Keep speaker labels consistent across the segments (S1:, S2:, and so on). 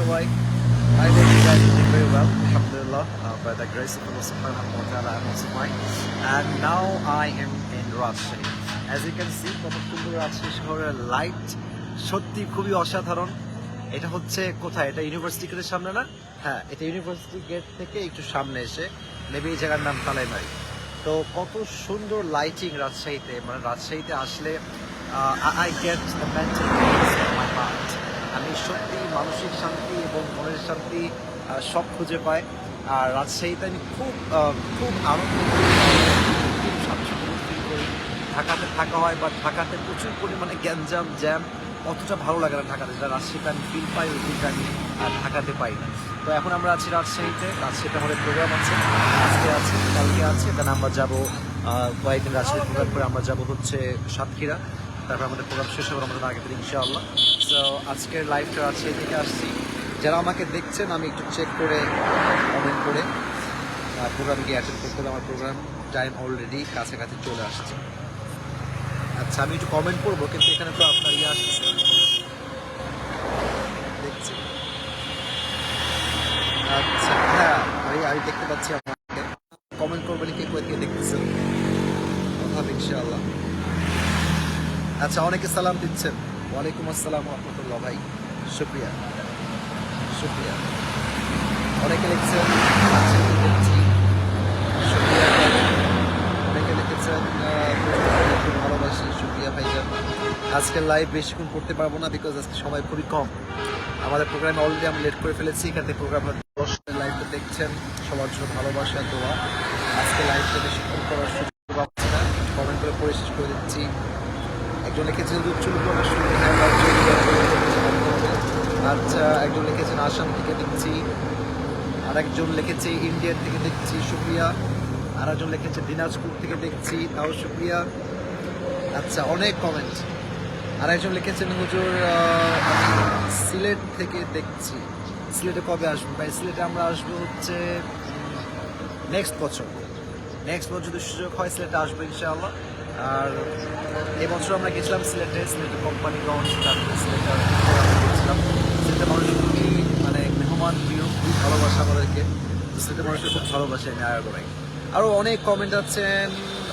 S1: সবাই? I hope you guys are doing very well, alhamdulillah, uh, by the grace of Allah subhanahu wa ta'ala also. And now I am in Rajshahi. As you can see, কত সুন্দর রাজশাহী শহরের light সত্যি খুবই অসাধারণ। এটা হচ্ছে কোথায়? এটা ইউনিভার্সিটি গেটের সামনে না? হ্যাঁ এটা ইউনিভার্সিটি গেট থেকে একটু সামনে এসে মেবি এই জায়গার নাম তালাইমারি তো কত সুন্দর লাইটিং রাজশাহীতে মানে রাজশাহীতে আসলে I get mental my heart আমি সত্যি মানসিক শান্তি এবং মনের শান্তি সব খুঁজে পাই। আর রাজশাহীতে আমি খুব খুব আনন্দ খুব স্বাচ্ছন্দ্য করি। ঢাকাতে থাকা হয় বা ঢাকাতে প্রচুর পরিমাণে গ্যাঞ্জাম, জ্যাম, অতটা ভালো লাগে না ঢাকাতে। যেটা রাজশাহীতে আমি ফিল পাই, ওই ফিলটা আমি আর ঢাকাতে পাই না। তো এখন আমরা আছি রাজশাহীতে। রাজশাহীতে আমাদের প্রোগ্রাম আছে। আজকে আছে, কালকে আছে। দেন আমরা যাব কয়েকদিন রাজশাহী প্রোগ্রাম করে আমরা যাব হচ্ছে সাতক্ষীরা। তারপর আমাদের প্রোগ্রাম শেষ হবে আমাদের আগে ইনশাআল্লাহ। সো আজকের লাইভটা আছে এদিকে আসছি। যারা আমাকে দেখছেন, আমি একটু চেক করে কমেন্ট করে প্রোগ্রাম গিয়ে অ্যাটেন্ড করতে হবে আমার প্রোগ্রাম টাইম অলরেডি কাছাকাছি চলে আসছে। আচ্ছা আমি একটু কমেন্ট করব, কিন্তু এখানে তো আপনার ইয়ে আসছে। দেখছি। আচ্ছা হ্যাঁ আমি আমি দেখতে পাচ্ছি আপনাকে। কমেন্ট করবেন কে কোথা থেকে দেখতেছেন? ইনশাআল্লাহ। আচ্ছা অনেকে সালাম দিচ্ছেন। ওয়ালাইকুম আসসালাম রহমতুল্লাহ ভাই। শুক্রিয়া। শুক্রিয়া। অনেকে লিখছেন আচ্ছা। অনেকে লিখেছেন ভালোবাসি, শুক্রিয়া ভাইজান আজকের লাইভ বেশিক্ষণ করতে পারব না বিকজ আজকে সময় খুবই কম। আমাদের প্রোগ্রামে অলরেডি আমি লেট করে ফেলেছি, এখান থেকে প্রোগ্রাম লাইভটা দেখছেন, সবার জন্য ভালোবাসা, দোয়া। আজকে লাইভটা বেশিক্ষণ করার সুযোগ পাচ্ছি না। কমেন্ট করে পরিশেষ করে দিচ্ছি। একজন লিখেছেন উচ্চল আচ্ছা একজন লিখেছেন আসাম থেকে দেখছি আর একজন লিখেছে ইন্ডিয়ার থেকে দেখছি, সুপ্রিয়া। আর একজন লিখেছে দিনাজপুর থেকে দেখছি, তাও সুপ্রিয়া। আচ্ছা অনেক কমেন্ট আর একজন লিখেছেন হুজুর সিলেট থেকে দেখছি। সিলেটে কবে আসব? ভাই, সিলেটে আমরা আসব হচ্ছে নেক্সট বছর। নেক্সট বছর যদি সুযোগ হয়, সিলেটে আসব ইনশাআল্লাহ। আর এবছর আমরা গেছিলাম সিলেটে সিলেটে কোম্পানিগঞ্জ তারপরে সিলেটে গেছিলাম। সিলেটে মানুষ খুবই মানে মেহমান প্রিয়, খুবই ভালোবাসা আমাদেরকে। সিলেটের মানুষের খুব ভালোবাসে আমি আয়া করাই আরও অনেক কমেন্ট আছেন,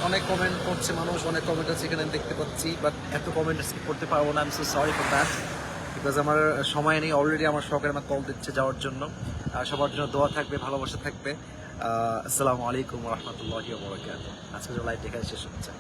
S1: অনেক কমেন্ট করছে মানুষ, অনেক কমেন্ট আছে এখানে দেখতে পাচ্ছি বাট এত কমেন্ট করতে পারব না আমি so sorry for that because আমার সময় নেই অলরেডি আমার সরকার আমার কল দিচ্ছে যাওয়ার জন্য। সবার জন্য দোয়া থাকবে, ভালোবাসা থাকবে। আসসালামু আলাইকুম রহমতুল্লাহ আজকে লাইভ দেখা শেষ হচ্ছে।